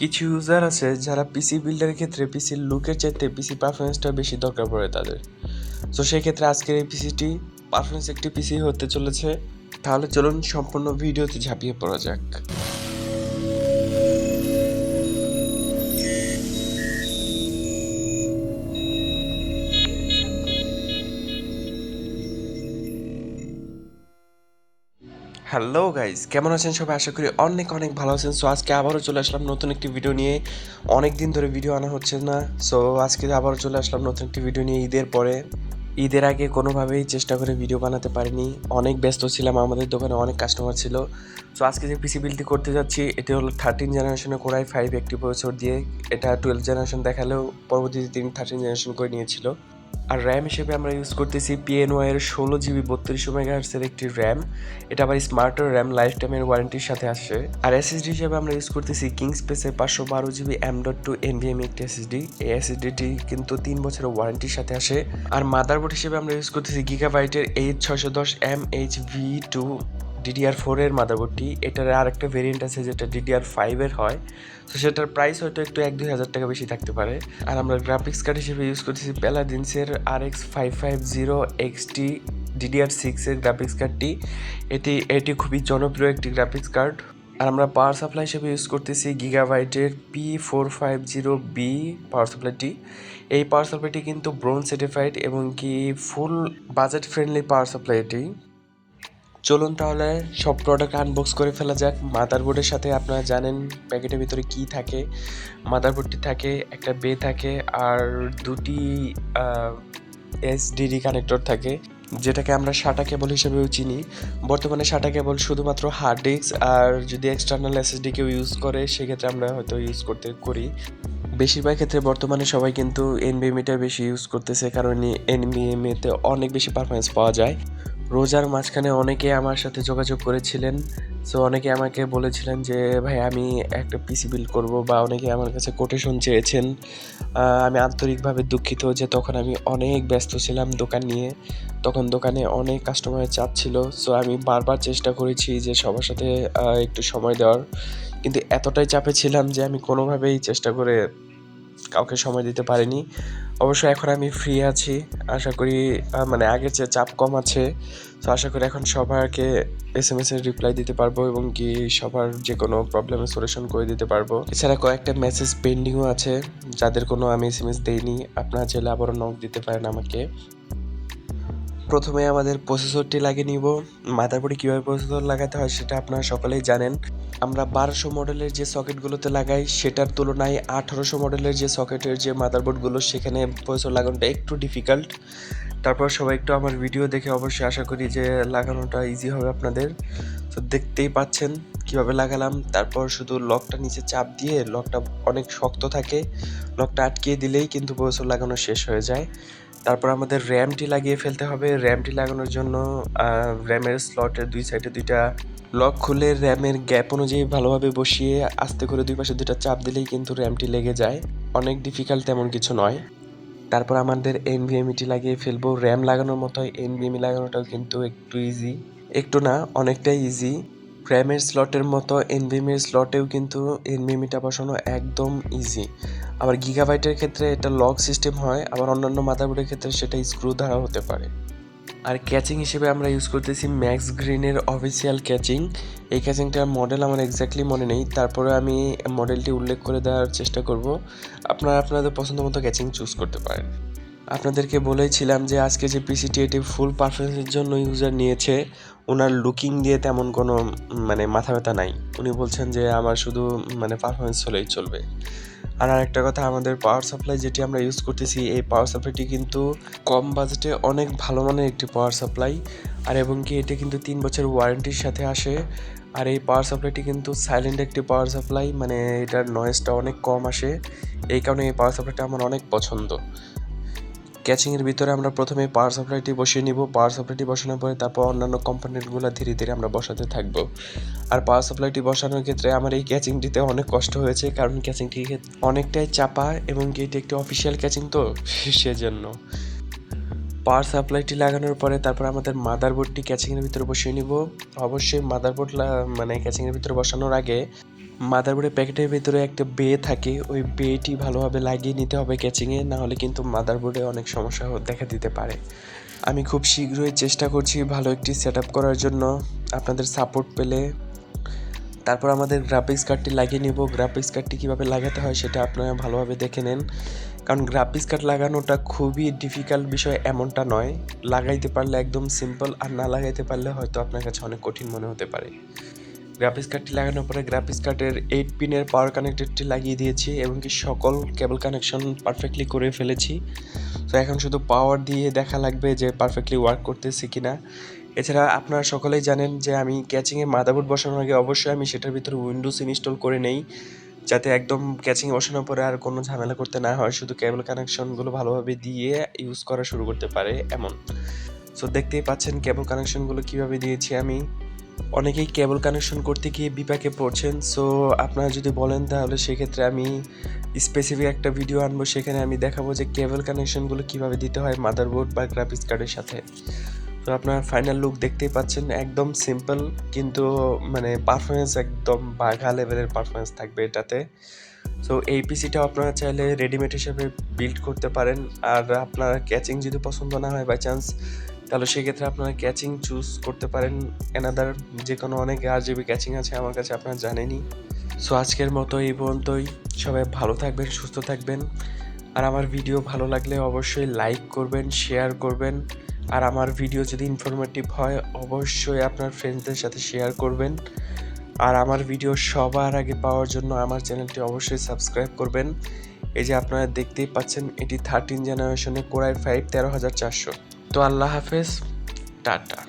কিছু ইউজার আছে যারা পিসি বিল্ডারের ক্ষেত্রে পিসির লুকের চাইতে পিসি পারফরমেন্সটা বেশি দরকার পড়ে তাদের। সো সেই ক্ষেত্রে আজকের এই পিসিটি পারফরমেন্স একটি পিসি হতে চলেছে। তাহলে চলুন সম্পূর্ণ ভিডিওতে ঝাঁপিয়ে পড়া যাক। হ্যালো গাইস কেমন আছেন সবাই? আশা করি অনেক অনেক ভালো আছেন। সো আজকে আবারও চলে আসলাম নতুন একটি ভিডিও নিয়ে। অনেক দিন ধরে ভিডিও আনা হচ্ছে না। সো আজকে আবারও চলে আসলাম নতুন একটি ভিডিও নিয়ে ঈদের পরে। ঈদের আগে কোনোভাবেই চেষ্টা করে ভিডিও বানাতে পারিনি। অনেক ব্যস্ত ছিলাম। আমাদের দোকানে অনেক কাস্টমার ছিল। সো আজকে যে পিসি বিলটি করতে যাচ্ছি, এটি হলো থার্টিন জেনারেশনে কোরাই ফাইভ একটি বছর দিয়ে। এটা টুয়েলভ জেনারেশন দেখালেও পরবর্তীতে তিনি থার্টিন জেনারেশন করে নিয়েছিল। আর র্যাম হিসেবে আমরা ইউজ করতেছি পিএনওয়াই এর ষোলো জিবি বত্রিশশো মেগাহার্সের একটি র্যাম এটা আবার স্মার্টার র্যাম লাইফ টাইমের ওয়ারেন্টির সাথে আসে। আর এসএসডি হিসেবে আমরা ইউজ করতেছি কিং স্পেসের পাঁচশো বারো GB M dot two NVMe একটি এসএসডি এই এসএসডিটি কিন্তু তিন বছরের ওয়ারেন্টির সাথে আসে। আর মাদারবোর্ড হিসেবে আমরা ইউজ করতেছি গিগাবাইটের এইচ ছয়শো দশ M H V two DDR ফোরের মাদারবোর্ডটি, এটার আরেকটা ভেরিয়েন্ট আছে যেটা ডিডিআর ফাইভের হয়। তো সেটার প্রাইস হয়তো একটু এক দুই হাজার টাকা বেশি থাকতে পারে। আর আমরা গ্রাফিক্স কার্ড হিসেবে ইউজ করতেছি প্যালাডিন্সের আর X five five zero XT DDR সিক্সের গ্রাফিক্স কার্ডটি এটি এটি খুবই জনপ্রিয় একটি গ্রাফিক্স কার্ড আর আমরা পাওয়ার সাপ্লাই হিসেবে ইউজ করতেছি গিগাবাইটের P four five zero B power সাপ্লাইটি এই পাওয়ার সাপ্লাইটি কিন্তু ব্রোন সার্টিফাইড এবং কি full budget friendly power supply এটি। চলুন তাহলে সব প্রোডাক্ট আনবক্স করে ফেলা যাক। মাদারবোর্ডের সাথে আপনারা জানেন প্যাকেটের ভিতরে কি থাকে। মাদারবোর্ডটি থাকে, একটা বে থাকে, আর দুটি এসডিডি কানেক্টর থাকে, যেটাকে আমরা সাটা কেবল হিসেবেও চিনি। বর্তমানে সাটা কেবল শুধুমাত্র হার্ড ডিস্ক আর যদি এক্সটার্নাল এসএসডি কেউ ইউজ করে, সেক্ষেত্রে আমরা হয়তো ইউজ করতে করি। বেশিরভাগ ক্ষেত্রে বর্তমানে সবাই কিন্তু এনবিএমইটা বেশি ইউজ করতেছে, কারণ এনবিএমএতে অনেক বেশি পারফরমেন্স পাওয়া যায়। রোজার মাঝখানে অনেকে আমার সাথে যোগাযোগ করেছিলেন। সো অনেকে আমাকে বলেছিলেন যে, ভাই, আমি একটা পিসি বিল করব। বা অনেকে আমার কাছে কোটেশন চেয়েছেন। আমি আন্তরিকভাবে দুঃখিত যে, তখন আমি অনেক ব্যস্ত ছিলাম দোকান নিয়ে। তখন দোকানে অনেক কাস্টমারের চাপ ছিল। সো আমি বারবার চেষ্টা করেছি যে, সবার সাথে একটু সময় দেওয়ার। কিন্তু এতটাই চাপে ছিলাম যে, আমি কোনোভাবেই চেষ্টা করে কাউকে সময় দিতে পারিনি। অবশ্য এখন আমি ফ্রি আছি। আশা করি মানে আগের চেয়ে চাপ কম আছে। তো আশা করি এখন সবারকে এস এম এস এর রিপ্লাই দিতে পারব এবং কি সবার যে কোনো প্রবলেমের সলিউশন করে দিতে পারব। এছাড়া কয়েকটা মেসেজ পেন্ডিংও আছে। যাদের কোনো আমি এস এম এস দিইনি, আপনারা চাইলে আবারও নক দিতে পারেন আমাকে। প্রথমে আমাদের প্রসেসরটি লাগিয়ে নিব। মাদারবোর্ডে কীভাবে প্রসেসর লাগাতে হয় সেটা আপনারা সকলেই জানেন। আমরা বারোশো মডেলের যে সকেটগুলোতে লাগাই, সেটার তুলনায় আঠারোশো মডেলের যে সকেটের যে মাদারবোর্ডগুলো সেখানে প্রসেসর লাগানোটা একটু ডিফিকাল্ট তারপর সবাই একটু আমার ভিডিও দেখে অবশ্যই আশা করি যে লাগানোটা ইজি হবে আপনাদের। তো দেখতেই পাচ্ছেন কীভাবে লাগালাম। তারপর শুধু লকটা নিচে চাপ দিয়ে লকটা অনেক শক্ত থাকে, লকটা আটকিয়ে দিলেই কিন্তু প্রসেসর লাগানো শেষ হয়ে যায়। তারপর আমাদের র্যামটি লাগিয়ে ফেলতে হবে। র্যামটি লাগানোর জন্য র্যামের স্লটের দুই সাইডে দুইটা লক খুলে র্যামের গ্যাপ অনুযায়ী ভালোভাবে বসিয়ে আস্তে করে দুই পাশে দুটা চাপ দিলেই কিন্তু র্যামটি লেগে যায়। অনেক ডিফিকাল্ট তেমন কিছু নয়। তারপর আমাদের এনভিএমইটি লাগিয়ে ফেলব। র্যাম লাগানোর মতো এনভিএমই লাগানোটাও কিন্তু একটু ইজি একটু না, অনেকটাই ইজি র্যামের স্লটের মতো এনভিএমের স্লটেও কিন্তু এনভিএমইটা বসানো একদম ইজি আবার গিগাবাইটের ক্ষেত্রে এটা লক সিস্টেম হয়, আবার অন্যান্য মাদারবোর্ডের ক্ষেত্রে সেটা স্ক্রু দ্বারা হতে পারে। আর ক্যাচিং হিসেবে আমরা ইউজ করতেছি ম্যাক্স গ্রিনের অফিসিয়াল ক্যাচিং। এই ক্যাচিংটার মডেল আমার এক্স্যাক্টলি মনে নেই, তারপরে আমি মডেলটি উল্লেখ করে দেওয়ার চেষ্টা করব। আপনারা আপনাদের পছন্দ মতো ক্যাচিং চুজ করতে পারেন। আপনাদেরকে বলেছিলাম যে আজকে যে পিসিটি এটি ফুল পারফরমেন্সের জন্য ইউজার নিয়েছে ওনার লুকিং দিয়ে তেমন কোনো মানে মাথা ব্যথা নাই। উনি বলছেন যে আমার শুধু মানে পারফরমেন্স হলেই চলবে। আর আরেকটা কথা, আমাদের পাওয়ার সাপ্লাই যেটি আমরা ইউজ করতেছি, এই পাওয়ার সাপ্লাইটি কিন্তু কম বাজেটে অনেক ভালো মানের একটি পাওয়ার সাপ্লাই আর এবং কি এটি কিন্তু তিন বছর ওয়ারেন্টির সাথে আসে। আর এই পাওয়ার সাপ্লাইটি কিন্তু সাইলেন্ট একটি পাওয়ার সাপ্লাই মানে এটার নয়েজটা অনেক কম আসে। এই কারণে এই পাওয়ার সাপ্লাইটা আমার অনেক পছন্দ। ক্যাচিংয়ের ভিতরে আমরা প্রথমে পাওয়ার সাপ্লাইটি বসিয়ে নিব। পাওয়ার সাপ্লাইটি বসানোর পরে তারপর অন্যান্য কম্পোনেন্টগুলো ধীরে ধীরে আমরা বসাতে থাকব। আর পাওয়ার সাপ্লাইটি বসানোর ক্ষেত্রে আমার এই ক্যাচিংটিতে অনেক কষ্ট হয়েছে, কারণ ক্যাচিংটি অনেকটাই চাপা এবং এটি একটি অফিসিয়াল ক্যাচিং তো সেজন্য। পাওয়ার সাপ্লাইটি লাগানোর পরে তারপর আমাদের মাদারবোর্ডটি ক্যাচিংয়ের ভিতরে বসিয়ে নিব। অবশ্যই মাদারবোর্ড মানে ক্যাচিংয়ের ভিতরে বসানোর আগে মাদারবোর্ডের প্যাকেটের ভিতরে একটা বে থাকে, ওই বেটি ভালোভাবে লাগিয়ে নিতে হবে ক্যাচিংয়ে না হলে কিন্তু মাদারবোর্ডে অনেক সমস্যা দেখা দিতে পারে। আমি খুব শীঘ্রই চেষ্টা করছি ভালো একটি সেট করার জন্য। আপনাদের সাপোর্ট পেলে। তারপর আমাদের গ্রাফিক্স কার্ডটি লাগিয়ে নেব। গ্রাফিক্স কার্ডটি কীভাবে লাগাতে হয় সেটা আপনারা ভালোভাবে দেখে নেন। কারণ গ্রাফিক্স কার্ড লাগানোটা খুবই ডিফিকাল্ট বিষয় এমনটা নয়। লাগাইতে পারলে একদম সিম্পল আর না লাগাইতে পারলে হয়তো আপনার কাছে অনেক কঠিন মনে হতে পারে। গ্রাফিক্স কার্ডটি লাগানোর পরে গ্রাফিক্স কার্ডের এইট পিনের পাওয়ার কানেক্টরটি লাগিয়ে দিয়েছি এবং কি সকল কেবল কানেকশন পারফেক্টলি করে ফেলেছি। তো এখন শুধু পাওয়ার দিয়ে দেখা লাগবে যে পারফেক্টলি ওয়ার্ক করতেছে কিনা। এছাড়া আপনারা সকলেই জানেন যে আমি ক্যাচিংয়ে মাদারবোর্ড বসানোর আগে অবশ্যই আমি সেটার ভিতরে উইন্ডোজ ইনস্টল করে নেই, যাতে একদম ক্যাচিং বসানোর পরে আর কোনো ঝামেলা করতে না হয়। শুধু কেবল কানেকশনগুলো ভালোভাবে দিয়ে ইউজ করা শুরু করতে পারে এমন। সো দেখতেই পাচ্ছেন কেবল কানেকশনগুলো কীভাবে দিয়েছি আমি। অনেকেই কেবল কানেকশন করতে গিয়ে বিপাকে পড়ছেন সো আপনারা যদি বলেন তাহলে সেক্ষেত্রে আমি স্পেসিফিক একটা ভিডিও আনব, সেখানে আমি দেখাবো যে কেবল কানেকশনগুলো কীভাবে দিতে হয় মাদারবোর্ড বা গ্রাফিক্স কার্ডের সাথে। তো আপনার ফাইনাল লুক দেখতেই পাচ্ছেন, একদম সিম্পল কিন্তু মানে পারফরমেন্স একদম বাঘা লেভেলের পারফরমেন্স থাকবে এটাতে। সো এই পিসিটাও আপনারা চাইলে রেডিমেড হিসেবে বিল্ড করতে পারেন। আর আপনার ক্যাচিং যদি পছন্দ না হয় বাই চান্স তাহলে সেক্ষেত্রে আপনারা ক্যাচিং চুজ করতে পারেন। এনাদার যে কোনো অনেক আর জিবি ক্যাচিং আছে, আমার কাছে আপনারা জানেনই। সো আজকের মতো এই পর্যন্তই। সবাই ভালো থাকবেন, সুস্থ থাকবেন। আর আমার ভিডিও ভালো লাগলে অবশ্যই লাইক করবেন শেয়ার করবেন। আর আমার ভিডিও যদি ইনফরমেটিভ হয়, অবশ্যই আপনার ফ্রেন্ডসদের সাথে শেয়ার করবেন। আর আমার ভিডিও সবার আগে পাওয়ার জন্য আমার চ্যানেলটি অবশ্যই সাবস্ক্রাইব করবেন। এই যে আপনারা দেখতেই পাচ্ছেন, এটি থার্টিন জেনারেশনে কোরাই ফাইভ তেরো হাজার চারশো। তো আল্লাহ হাফেজ, টাটা।